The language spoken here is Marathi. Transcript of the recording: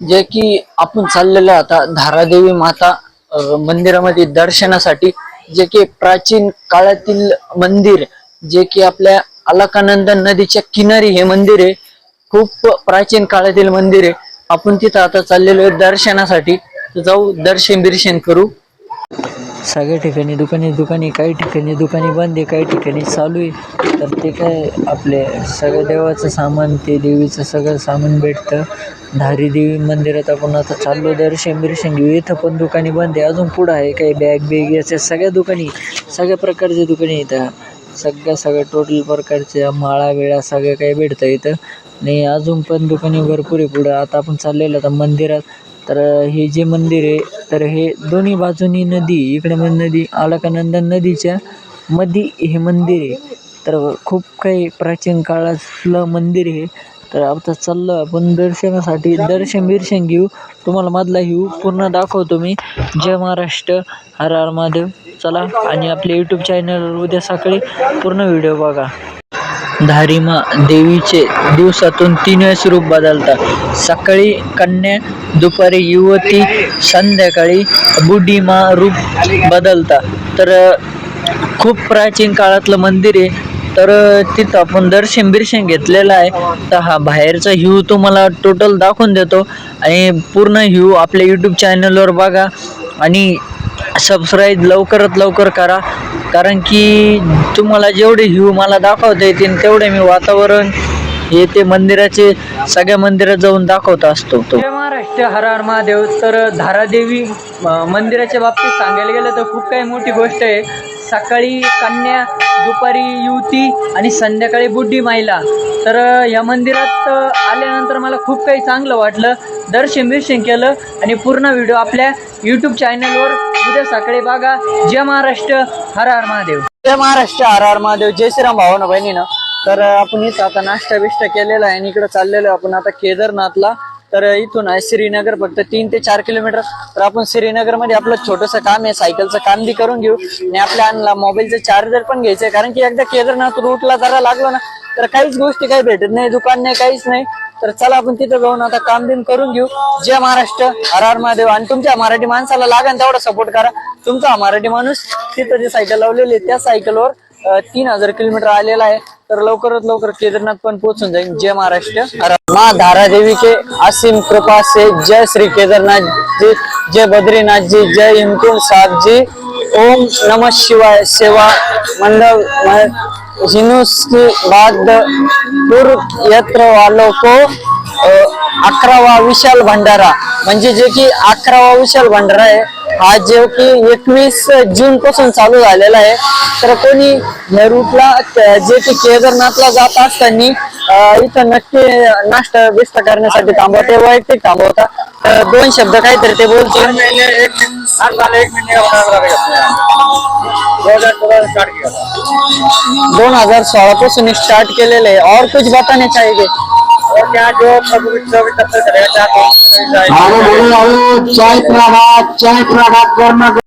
जे की आपण चाललेलं आता धारादेवी माता मंदिरामध्ये दर्शनासाठी जे की प्राचीन काळातील मंदिर जे की आपल्या अलकानंद नदीच्या किनारी हे मंदिर आहे. खूप प्राचीन काळातील मंदिर आहे. आपण तिथं आता चाललेलो आहे दर्शनासाठी. जाऊ दर्शन बिर्शन करू. सगळ्या ठिकाणी दुकाने दुकाने काही ठिकाणी दुकाने बंद आहे काही ठिकाणी चालू आहे. तर ते काय आपले सगळं देवाचं सामान ते देवीचं सगळं सामान भेटतं. धारी देवी मंदिरात आपण आता चाललो दर्शन बिर्शन घेऊ. इथं पण दुकाने बंद आहे अजून पुढं आहे काही बॅग बेग याच्या सगळ्या दुकानी सगळ्या प्रकारचे दुकाने इथं सगळ्या सगळ्या टोटल प्रकारच्या माळा वेळा सगळं काही भेटतं इथं. आणि अजून पण दुकाने भरपूर आहे पुढं. आता आपण चाललेलं आता मंदिरात तर हे जे मंदिर आहे तर हे दोन्ही बाजूनी नदी इकडे पण नदी अलकानंदन नदीच्या मध्ये हे मंदिर आहे. तर खूप काही प्राचीन काळातलं मंदिर आहे. तर आता चाललं आपण दर्शनासाठी. दर्शन बिर्शन घेऊ. तुम्हाला मधला घेऊ पूर्ण दाखवतो मी. जय महाराष्ट्र. हर हर महादेव. चला आणि आपले यूट्यूब चॅनलवर उद्या सकाळी पूर्ण व्हिडिओ बघा. धारिमा देवीचे दिवसातून तीन वेळेस रूप बदलतात. सकाळी कन्या दुपारी युवती संध्याकाळी बुढीमा रूप बदलतात. तर खूप प्राचीन काळातलं मंदिर आहे. तर तिथं आपण दर्शन बिर्शन घेतलेलं आहे. तर हा बाहेरचा ह्यू तुम्हाला टोटल दाखवून देतो. आणि पूर्ण ह्यू आपल्या यूट्यूब चॅनलवर बघा. आणि सबस्क्राईब लवकरात लवकर करा. कारण की तुम्हाला जेवढे व्ह्यू मला दाखवता येतील तेवढे मी वातावरण हे ते मंदिराचे सगळ्या मंदिरात जाऊन दाखवत असतो तो. महाराष्ट्र हर हर महादेव. तर धारादेवी मंदिराच्या बाबतीत सांगायला गेलं तर खूप काही मोठी गोष्ट आहे. सकाळी कन्या दुपारी युवती आणि संध्याकाळी बुड्ढी महिला तर या मंदिरात आल्यानंतर मला खूप काही चांगलं वाटलं. दर्शन बिर्शन केलं आणि पूर्ण व्हिडिओ आपल्या यूट्यूब चॅनलवर उद्या सकाळी बघा जय महाराष्ट्र हर हर महादेव. जय महाराष्ट्र हर हर महादेव. जय श्रीराम भावानं बहिणीनं. तर आपण इथं आता नाश्ता बिष्टा केलेला आहे आणि इकडे चाललेलो आहे आपण आता केदारनाथला. तर इथून आहे श्रीनगर फक्त तीन ते चार किलोमीटर. तर आपण श्रीनगरमध्ये आपलं छोटंसं काम आहे सायकलचं काम बी करून घेऊ. आणि आपल्या आणला मोबाईलचं चार्जर पण घ्यायचंय. कारण की एकदा केदारनाथ रूटला जरा लागलो ना तर काहीच गोष्टी काही भेटत नाही दुकान नाही काहीच नाही. तर चला आपण तिथं जाऊन आता काम बिम करून घेऊ. जय महाराष्ट्र. हर हर महादेव. आणि तुमच्या मराठी माणसाला लागेल तेवढा सपोर्ट करा. तुमचा हा मराठी माणूस तिथं जे सायकल लावलेली आहे त्या सायकलवर तीन हजार किलोमीटर आलेला आहे. तर लवकरात लवकर केदारनाथ पण पोहोचून जाईल. जय महाराष्ट्र. मा हर- माँ धारा देवी के असीम कृपा से जय श्री केदारनाथ जी जय बद्रीनाथ जी जय हिमकुंड साहब जी ओम नमः शिवाय सेवा मंडल जिनुस के बाद पूर्व यत्र वालों को अकरावा विशाल भंडारा म्हणजे जे की अकरावा विशाल भंडारा आहे हा जो की एकवीस जून पासून चालू झालेला आहे तर कोणी या जे की केदारनाथला जात असताना इथं नक्की नाश्ता व्यस्त करण्यासाठी थांबवते वैयक्तिक थांबवता तर दोन शब्द काहीतरी ते बोलतो एक मिनिट एक मिनिट 2016 को से स्टार्ट के लिए ले और कुछ बताने चाहिए और क्या जो चाय प्रभात चाय प्रभात